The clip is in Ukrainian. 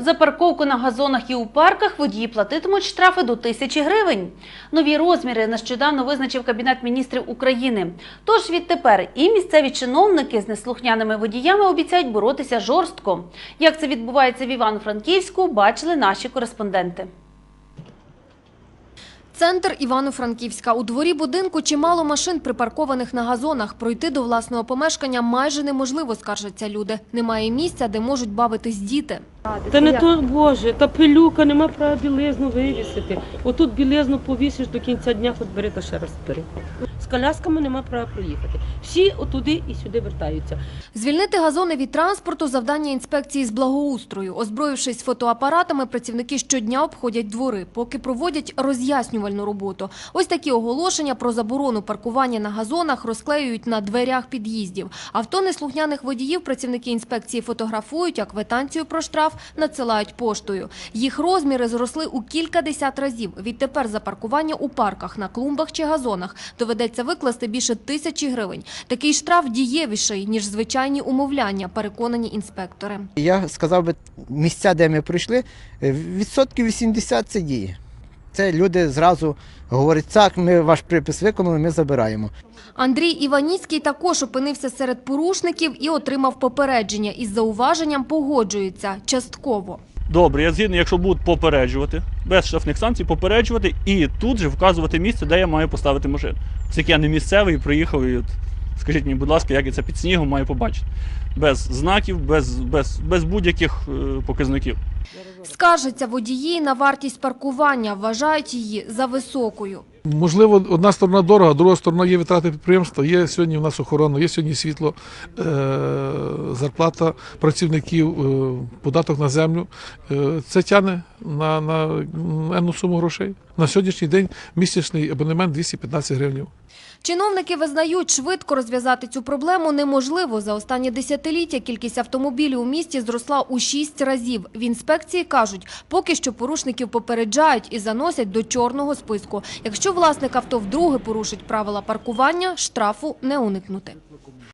За парковку на газонах і у парках водії платитимуть штрафи до тисячі гривень. Нові розміри нещодавно визначив Кабінет міністрів України. Тож відтепер і місцеві чиновники з неслухняними водіями обіцяють боротися жорстко. Як це відбувається в Івано-Франківську, бачили наші кореспонденти. Центр Івано-Франківська. У дворі будинку чимало машин, припаркованих на газонах. Пройти до власного помешкання майже неможливо, скаржаться люди. Немає місця, де можуть бавитись діти. Та не то, Боже, та пилюка, нема права білизну вивісити. Отут білизну повісиш до кінця дня, хоч бери та ще раз бери. З колясками нема права проїхати. Всі отуди і сюди вертаються. Звільнити газони від транспорту – завдання інспекції з благоустрою. Озброївшись фотоапаратами, працівники щодня обходять двори, поки проводять роз'яснювальну роботу. Ось такі оголошення про заборону паркування на газонах розклеюють на дверях під'їздів. Авто неслухняних водіїв працівники інспекції фотографують, а квитанцію про штраф надсилають поштою. Їх розміри зросли у кілька десят разів. Відтепер за паркування у парках, на клумбах чи газонах доведеться викласти більше тисячі гривень. Такий штраф дієвіший, ніж звичайні умовляння, переконані інспектори. Я сказав би, місця, де ми пройшли, е, відсотків 80 це діє. Це люди зразу говорять, так, ми ваш припис виконали, ми забираємо. Андрій Іваніцький також опинився серед порушників і отримав попередження. Із зауваженням погоджується частково. Добре, я згідний, якщо будуть попереджувати, без штрафних санкцій попереджувати і тут же вказувати місце, де я маю поставити машину. Оскільки я не місцевий, приїхав і от, скажіть мені, будь ласка, як я це під снігом маю побачити. Без знаків, без, без, без будь-яких е, показників. Скаржаться водії на вартість паркування, вважають її за високою. Можливо, одна сторона дорога, друга сторона є витрати підприємства. Є сьогодні в нас охорона, є сьогодні світло, е, зарплата працівників, е, податок на землю. Це тягне на, на енну суму грошей. На сьогоднішній день місячний абонемент 215 гривень. Чиновники визнають, швидко розв'язати цю проблему неможливо. За останні десятиліття кількість автомобілів у місті зросла у шість разів. В інспекції кажуть, поки що порушників попереджають і заносять до чорного списку. Якщо власник авто вдруге порушить правила паркування, штрафу не уникнути.